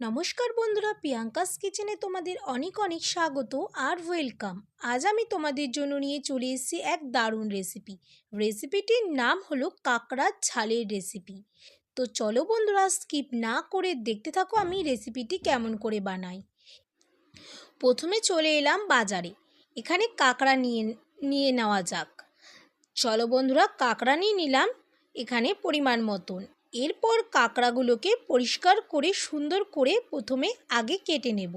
নমস্কার বন্ধুরা, প্রিয়াঙ্কাস কিচেনে তোমাদের অনেক অনেক স্বাগত আর ওয়েলকাম। আজ আমি তোমাদের জন্য নিয়ে চলে এসেছি এক দারুণ রেসিপি। রেসিপিটির নাম হলো কাঁকড়ার ঝালের রেসিপি। তো চলো বন্ধুরা, স্কিপ না করে দেখতে থাকো আমি রেসিপিটি কেমন করে বানাই। প্রথমে চলে এলাম বাজারে। এখানে কাঁকড়া নিয়ে নিয়ে নেওয়া যাক। চলো বন্ধুরা, কাঁকড়া নিয়ে নিলাম এখানে পরিমাণ মতন। এরপর কাঁকড়াগুলোকে পরিষ্কার করে সুন্দর করে প্রথমে আগে কেটে নেব।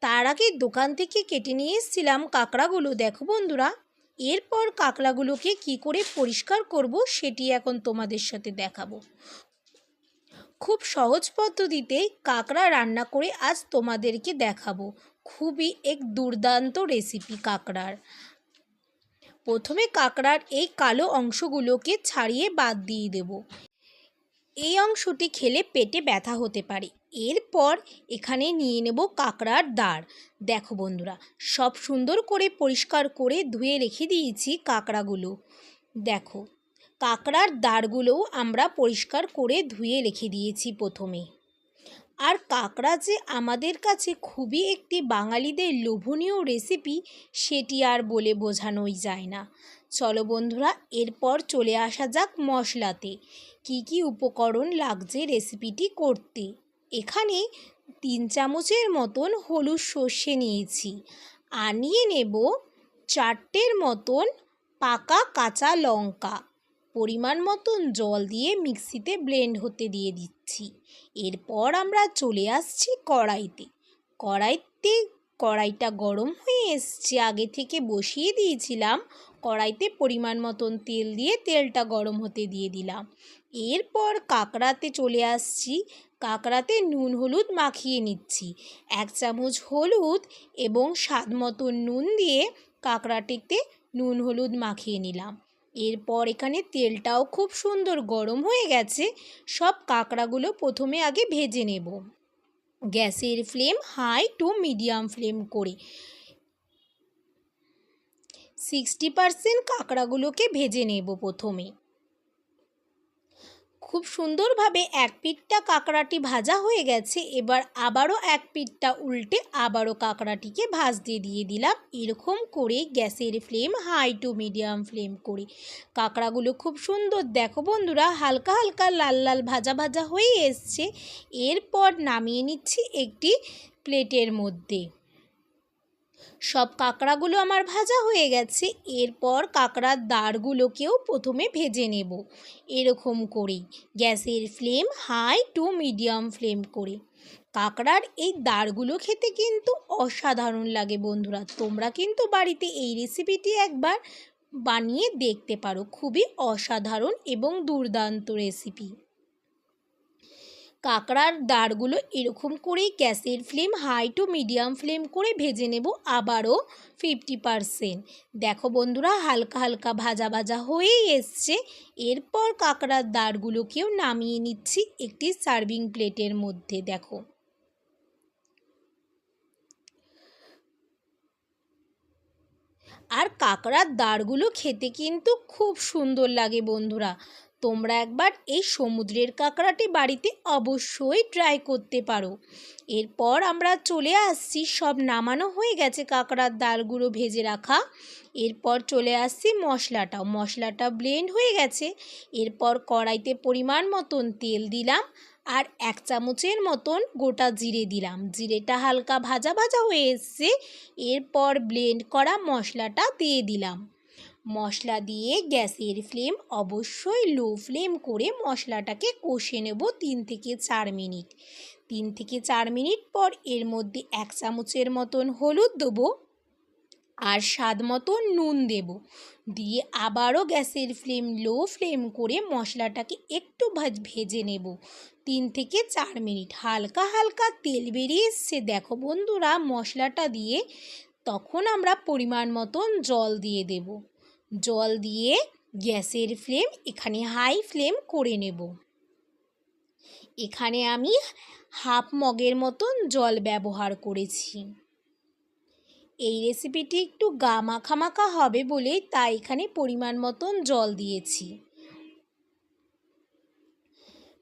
তার আগে দোকান থেকে কেটে নিয়ে এসেছিলাম কাঁকড়াগুলো, দেখো বন্ধুরা। এরপর কাঁকড়াগুলোকে কি করে পরিষ্কার করব সেটি এখন তোমাদের সাথে দেখাবো। খুব সহজ পদ্ধতিতে কাঁকড়া রান্না করে আজ তোমাদেরকে দেখাবো। খুবই এক দুর্দান্ত রেসিপি কাঁকড়ার। প্রথমে কাঁকড়ার এই কালো অংশগুলোকে ছাড়িয়ে বাদ দিয়ে দেব। এই অংশটি খেলে পেটে ব্যথা হতে পারে। এরপর এখানে নিয়ে নেব কাঁকড়ার দাঁড়। দেখো বন্ধুরা, সব সুন্দর করে পরিষ্কার করে ধুয়ে রেখে দিয়েছি কাঁকড়াগুলো। দেখো, কাঁকড়ার দাঁড়গুলোও আমরা পরিষ্কার করে ধুয়ে রেখে দিয়েছি প্রথমে। আর কাঁকড়া যে আমাদের কাছে খুবই একটি বাঙালিদের লোভনীয় রেসিপি সেটি আর বলে বোঝানোই যায় না। চলো বন্ধুরা, এরপর চলে আসা যাক মশলাতে। কি কি উপকরণ লাগছে রেসিপিটি করতে? এখানে তিন চামচের মতন হলুদ সর্ষে নিয়েছি। আর নিয়ে নেব চারটের মতন পাকা কাঁচা লঙ্কা। পরিমাণ মতন জল দিয়ে মিক্সিতে ব্লেন্ড হতে দিয়ে দিচ্ছি। এরপর আমরা চলে আসছি কড়াইতে। কড়াইতে কড়াইটা গরম হয়ে এসছে। আগে থেকে বসিয়ে দিয়েছিলাম। কড়াইতে পরিমাণ মতন তেল দিয়ে তেলটা গরম হতে দিয়ে দিলাম। এরপর কাঁকড়াতে চলে আসছি। কাঁকড়াতে নুন, হলুদ মাখিয়ে নিচ্ছি। এক চামচ হলুদ এবং স্বাদ মতন নুন দিয়ে কাঁকড়াটিতে নুন, হলুদ মাখিয়ে নিলাম। এরপর এখানে তেলটাও খুব সুন্দর গরম হয়ে গেছে। সব কাঁকড়াগুলো প্রথমে আগে ভেজে নেব। গ্যাসের flame high to medium flame করে। সিক্সটি পারসেন্ট কাঁকড়াগুলোকে ভেজে নেব প্রথমে। খুব সুন্দরভাবে এক পিঠটা কাঁকড়াটি ভাজা হয়ে গেছে। এবার আবারও এক পিঠটা উল্টে আবারও কাঁকড়াটিকে ভাজতে দিয়ে দিলাম। এরকম করে গ্যাসের flame, high to medium flame করে। কাঁকড়াগুলো খুব সুন্দর। দেখো বন্ধুরা, হালকা হালকা লাল লাল ভাজা ভাজা হয়ে এসছে। এরপর নামিয়ে নিচ্ছি একটি প্লেটের মধ্যে। সব কাঁকড়াগুলো আমার ভাজা হয়ে গেছে, এরপর কাঁকড়ার দাঁড়গুলোকেও প্রথমে ভেজে নেব। এরকম করেই গ্যাসের flame high to medium flame করে। কাঁকড়ার এই দাঁড়গুলো খেতে কিন্তু অসাধারণ লাগে বন্ধুরা। তোমরা কিন্তু বাড়িতে এই রেসিপিটি একবার বানিয়ে দেখতে পারো। খুবই অসাধারণ এবং দুর্দান্ত রেসিপি। কাঁকড়ার দাঁড়গুলো এরকম করেই গ্যাসের flame, high to medium flame করে ভেজে নেব আবারও ফিফটি পারসেন্ট। দেখো বন্ধুরা, হালকা হালকা ভাজা ভাজা হয়েই এসছে। এরপর কাঁকড়ার দাঁড়গুলোকেও নামিয়ে নিচ্ছি একটি সার্ভিং প্লেটের মধ্যে, দেখো। আর কাঁকড়ার দাঁড়গুলো খেতে কিন্তু খুব সুন্দর লাগে বন্ধুরা। তোমরা একবার এই সমুদ্রের কাঁকড়াটি বাড়িতে অবশ্যই ট্রাই করতে পারো। এরপর আমরা চলে আসছি, সব নামানো হয়ে গেছে কাঁকড়ার ডালগুলো ভেজে রাখা। এরপর চলে আসছি মশলাটাও, মশলাটা ব্লেন্ড হয়ে গেছে। এরপর কড়াইতে পরিমাণ মতন তেল দিলাম আর এক চামচের মতন গোটা জিরে দিলাম। জিরেটা হালকা ভাজা ভাজা হয়ে এসছে। এরপর ব্লেন্ড করা মশলাটা দিয়ে দিলাম। মশলা দিয়ে গ্যাসের ফ্লেম অবশ্যই লো ফ্লেম করে মশলাটাকে কষে নেব তিন থেকে চার মিনিট। তিন থেকে চার মিনিট পর এর মধ্যে এক চামচের মতন হলুদ দেবো আর স্বাদ মতন নুন দেব। দিয়ে আবারও গ্যাসের ফ্লেম লো ফ্লেম করে মশলাটাকে একটু ভাজ ভেজে নেব। তিন থেকে চার মিনিট হালকা হালকা তেল বেরিয়ে এসছে। দেখো বন্ধুরা, মশলাটা দিয়ে তখন আমরা পরিমাণ মতন জল দিয়ে দেবো। জল দিয়ে গ্যাসের ফ্লেম এখানে হাই ফ্লেম করে নেব। এখানে আমি হাফ মগের মতন জল ব্যবহার করেছি। এই রেসিপিটি একটু গা মাখা মাখা হবে বলে তাই এখানে পরিমাণ মতন জল দিয়েছি।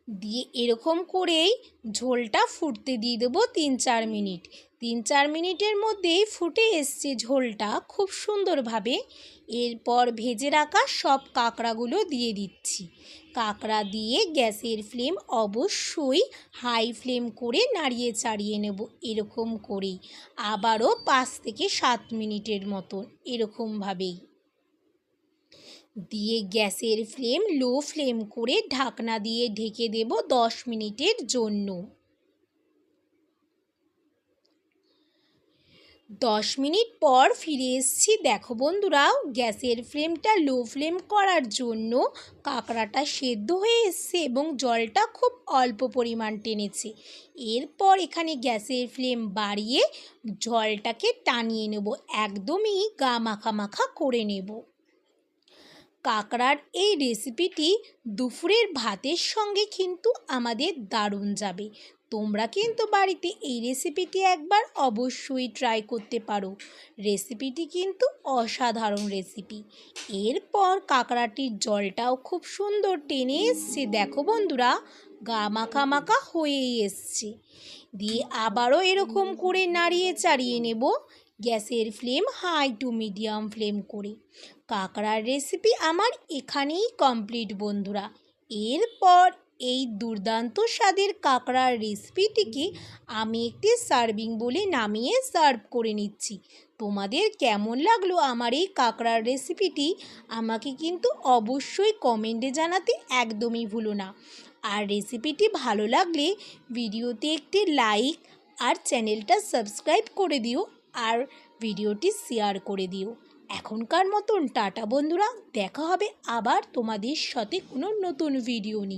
দিয়ে এরকম করেই ঝোলটা ফুটতে দিয়ে দেবো তিন চার মিনিট। তিন চার মিনিটের মধ্যেই ফুটে এসছে ঝোলটা খুব সুন্দরভাবে। এরপর ভেজে রাখা সব কাঁকড়াগুলো দিয়ে দিচ্ছি। কাঁকড়া দিয়ে গ্যাসের ফ্লেম অবশ্যই হাই ফ্লেম করে নাড়িয়ে চাড়িয়ে নেব এরকম করেই। আবারও পাঁচ থেকে সাত মিনিটের মতন এরকমভাবেই। দিয়ে গ্যাসের ফ্লেম, লো ফ্লেম করে ঢাকনা দিয়ে ঢেকে দেব দশ মিনিটের জন্য। দশ মিনিট পর ফিরে এসছি, দেখো বন্ধুরা, গ্যাসের ফ্লেমটা লো ফ্লেম করার জন্য কাঁকড়াটা সেদ্ধ হয়ে এসছে এবং জলটা খুব অল্প পরিমাণ টেনেছে। এরপর এখানে গ্যাসের ফ্লেম বাড়িয়ে জলটাকে টানিয়ে নেব, একদমই গা মাখা মাখা করে নেব। কাঁকড়ার এই রেসিপিটি দুপুরের ভাতের সঙ্গে কিন্তু আমাদের দারুণ যাবে। তোমরা কিন্তু বাড়িতে এই রেসিপিটি একবার অবশ্যই ট্রাই করতে পারো। রেসিপিটি কিন্তু অসাধারণ রেসিপি এরপর কাঁকড়াটির জলটাও খুব সুন্দর টেনে এসছে। দেখো বন্ধুরা গা মাখা মাখা হয়েই এসছে। দিয়ে আবারও এরকম করে নাড়িয়ে চাড়িয়ে নেব। গ্যাসের flame high to medium flame করে। কাঁকড়ার রেসিপি আমার এখানেই কমপ্লিট বন্ধুরা। এরপর এই দুর্দান্ত স্বাদের কাঁকড়ার রেসিপিটিকে আমি একটি সার্ভিং বলে নামিয়ে সার্ভ করে নিচ্ছি। তোমাদের কেমন লাগল আমার এই কাঁকড়ার রেসিপিটি আমাকে কিন্তু অবশ্যই কমেন্টে জানাতে একদমই ভুলো না। আর রেসিপিটি ভালো লাগলে ভিডিওতে একটি লাইক আর চ্যানেলটা সাবস্ক্রাইব করে দিও। আর ভিডিওটি শেয়ার করে দিও। এখনকার মতন টাটা বন্ধুরা, দেখা হবে আবার তোমাদের সাথে কোনো নতুন ভিডিও নিয়ে।